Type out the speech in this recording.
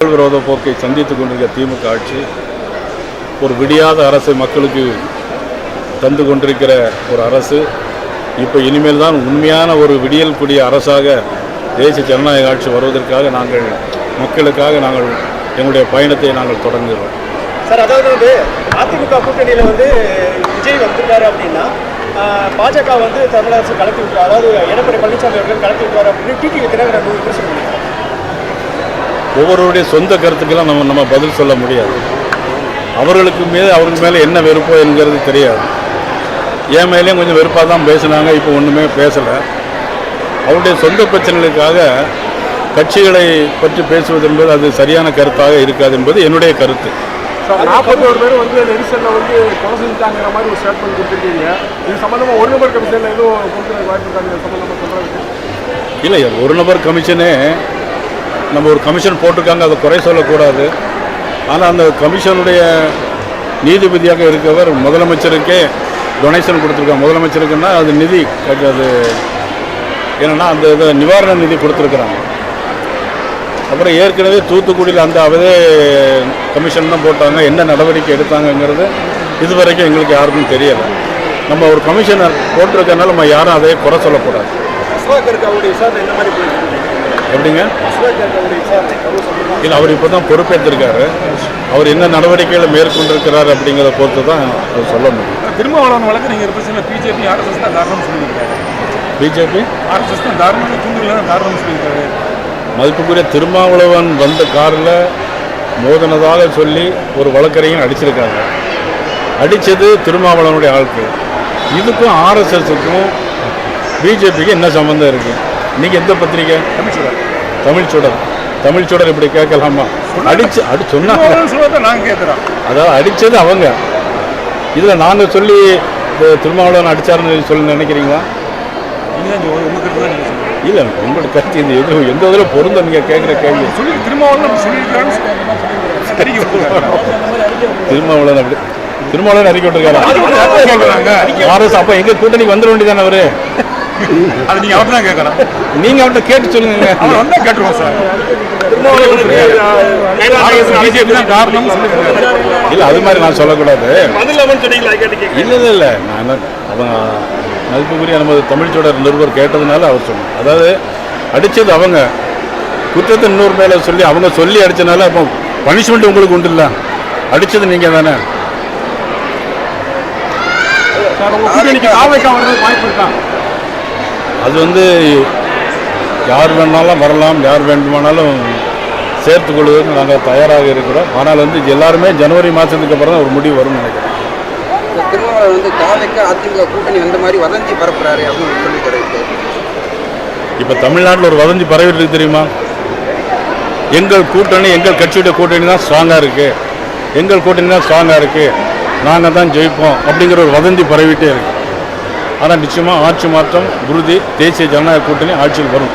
மக்கள் விரோத போக்கை சந்தித்துக் கொண்டிருக்கிற திமுக ஆட்சி ஒரு விடியாத அரசு மக்களுக்கு தந்து கொண்டிருக்கிற ஒரு அரசு. இப்போ இனிமேல் தான் உண்மையான ஒரு விடியல் கூடிய அரசாக தேசிய ஜனநாயக ஆட்சி வருவதற்காக நாங்கள் மக்களுக்காக நாங்கள் எங்களுடைய பயணத்தை நாங்கள் தொடங்குகிறோம். சார் அதாவது வந்து அதிமுக கூட்டணியில் வந்து விஜய் வந்திருக்காரு அப்படின்னா பாஜக வந்து தமிழரசு கலத்தி விட்டார் அதாவது எடப்பாடி பழனிசாமி அவர்கள் கலத்தி விட்டார் அப்படின்னு டிடிவி தினகரன் விமர்சனம் ஒவ்வொருவருடைய சொந்த கருத்துக்கெல்லாம் நம்ம நம்ம பதில் சொல்ல முடியாது. அவர்களுக்கு மீது அவருக்கு மேலே என்ன வெறுப்போ என்கிறது தெரியாது. என் மேலேயும் கொஞ்சம் வெறுப்பாக தான் பேசினாங்க இப்போ ஒன்றுமே பேசலை. அவருடைய சொந்த பிரச்சனைகளுக்காக கட்சிகளை பற்றி பேசுவது என்பது அது சரியான கருத்தாக இருக்காது என்பது என்னுடைய கருத்து. நாற்பத்தோரு பேர் வந்து நெரிசலில் வந்து கொலை செஞ்சுட்டாங்கிற மாதிரி ஒரு ஸ்டேட்மெண்ட் கொடுத்துருக்கீங்க. இது சம்மந்தமாக ஒரு நம்பர் கமிஷனில் எதுவும் கொடுக்குற வாய்ப்பு சம்மந்தமாக இல்லை ஒரு நபர் கமிஷனே நம்ம ஒரு கமிஷன் போட்டிருக்காங்க அதை குறை சொல்லக்கூடாது. ஆனால் அந்த கமிஷனுடைய நீதிபதியாக இருக்கவர் முதலமைச்சருக்கே டொனேஷன் கொடுத்துருக்காங்க. முதலமைச்சருக்குன்னா அது நிதி அது என்னென்னா அந்த இதை நிவாரண நிதி கொடுத்துருக்குறாங்க. அப்புறம் ஏற்கனவே தூத்துக்குடியில் அந்த அதே கமிஷன் தான் போட்டாங்க. என்ன நடவடிக்கை எடுத்தாங்கங்கிறது இதுவரைக்கும் எங்களுக்கு யாருக்கும் தெரியலை. நம்ம ஒரு கமிஷனர் போட்டிருக்கனால நம்ம யாரும் அதையே குறை சொல்லக்கூடாது. எப்படிங்க? அவர். இல்லை அவர் இப்போ தான் பொறுப்பேற்றிருக்காரு. அவர் என்ன நடவடிக்கைகளை மேற்கொண்டிருக்கிறார் அப்படிங்கிறத பொறுத்து தான் அது சொல்ல முடியும். திருமாவளவன் வழக்கு நீங்கள் இருப்ப பிஜேபி ஆர்எஸ்எஸ் தான் காரணம் சொல்லியிருக்காரு. பிஜேபி? ஆர்எஸ்எஸ் தான் தாரணமாக தூண்டுலாம் காரணம் சொல்லியிருக்காரு. மதிப்புக்குரிய திருமாவளவன் வந்த காரில் மோதினதாக சொல்லி ஒரு வழக்கறிஞர் அடிச்சிருக்காங்க. அடித்தது திருமாவளவனுடைய ஆட்கள் இதுக்கும் ஆர்எஸ்எஸ்க்கும் பிஜேபிக்கு என்ன சம்மந்தம் இருக்குது நீங்கள் எந்த பத்திரிக்கை? தமிழ் சுடர் தமிழ் சுடர் இப்படி கேட்கலாமா? அடிச்சு அடி சொன்னாங்க. நாங்கள் கேட்குறோம் அதாவது அடித்தது அவங்க. இதில் நாங்கள் சொல்லி திருமாவளவன் அடித்தாருன்னு சொல்லி நினைக்கிறீங்களா? இல்லை உங்களோட கருத்து இந்த எது எந்த இதில் பொருந்த நீங்கள் கேட்குற கேள்வி? சொல்லி திருமாவளவன் அப்படி திருமாவளவன் அறிக்கை விட்டுருக்காரா? ஆர்எஸ் அப்போ எங்கள் கூட்டணிக்கு வந்துட வேண்டியதானே அவரு? அது நீங்கள் அவர் தான் கேட்கலாம் நீங்கள் அவர்கிட்ட கேட்டு சொல்லுங்க. அவர் வந்தால் கேட்டுருவோம் சார். பிஜேபி தான் காரணம்னு சொல்லியிருக்காரு இல்லை அது மாதிரி நான் சொல்லக்கூடாது. அவன் இல்லை இல்லை இல்லை. நான் அவங்க மதிப்புக்குரிய நமது தமிழ் தொடர் நிருபர் கேட்டதுனால அவர் சொன்னார். அதாவது அடித்தது அவங்க. குற்றத்தை இன்னொரு மேலே சொல்லி அவங்க சொல்லி அடித்தனால அப்போ பனிஷ்மெண்ட் உங்களுக்கு உண்டு இல்லை? அடித்தது நீங்கள் தானே? கூட்டணிக்கு வாய்ப்பு இருக்கா? அது வந்து யார் வேணாலும் வரலாம் யார் வேண்டுமானாலும் கொள்வதற்கு நாங்கள் தயாராக இருக்கிறோம். ஆனால் வந்து எல்லாருமே ஜனவரி மாதத்துக்கு அப்புறம் தான் ஒரு முடிவு வரும்னு நினைக்கிறேன். திருமாவளவன் வந்து தாவைக்கு அதிமுக கூட்டணி வந்த மாதிரி வதந்தி பரப்புறாரு அப்படின்னு சொல்லிக்கிறாரு இப்போ தமிழ்நாட்டில் ஒரு வதந்தி பரவிட்டு தெரியுமா? எங்கள் கூட்டணி எங்கள் கட்சியுடைய கூட்டணி தான் ஸ்ட்ராங்காக இருக்குது எங்கள் கூட்டணி தான் ஸ்ட்ராங்காக இருக்குது நாங்கள் தான் ஜெயிப்போம் அப்படிங்கிற ஒரு வதந்தி பரவிட்டே இருக்கு. ஆனால் நிச்சயமாக ஆட்சி மாற்றம் உறுதி தேசிய ஜனநாயக கூட்டணி ஆட்சியில் வரும்.